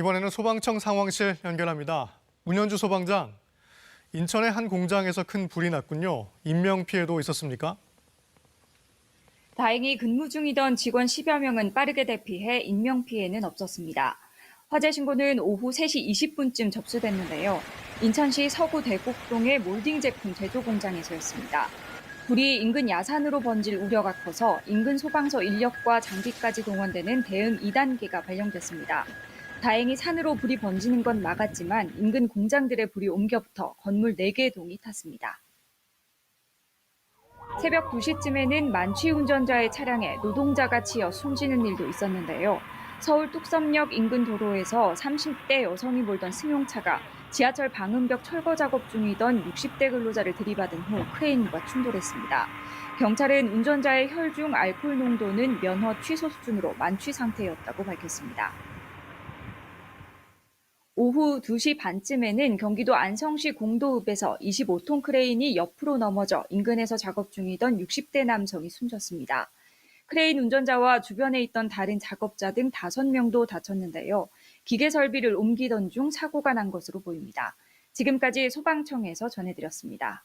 이번에는 소방청 상황실 연결합니다. 문현주 소방장, 인천의 한 공장에서 큰 불이 났군요. 인명 피해도 있었습니까? 다행히 근무 중이던 직원 10여 명은 빠르게 대피해 인명 피해는 없었습니다. 화재 신고는 오후 3시 20분쯤 접수됐는데요. 인천시 서구 대곡동의 몰딩 제품 제조 공장에서였습니다. 불이 인근 야산으로 번질 우려가 커서 인근 소방서 인력과 장비까지 동원되는 대응 2단계가 발령됐습니다. 다행히 산으로 불이 번지는 건 막았지만 인근 공장들의 불이 옮겨붙어 건물 4개 동이 탔습니다. 새벽 2시쯤에는 만취 운전자의 차량에 노동자가 치여 숨지는 일도 있었는데요. 서울 뚝섬역 인근 도로에서 30대 여성이 몰던 승용차가 지하철 방음벽 철거 작업 중이던 60대 근로자를 들이받은 후 크레인과 충돌했습니다. 경찰은 운전자의 혈중 알코올 농도는 면허 취소 수준으로 만취 상태였다고 밝혔습니다. 오후 2시 반쯤에는 경기도 안성시 공도읍에서 25톤 크레인이 옆으로 넘어져 인근에서 작업 중이던 60대 남성이 숨졌습니다. 크레인 운전자와 주변에 있던 다른 작업자 등 5명도 다쳤는데요. 기계 설비를 옮기던 중 사고가 난 것으로 보입니다. 지금까지 소방청에서 전해드렸습니다.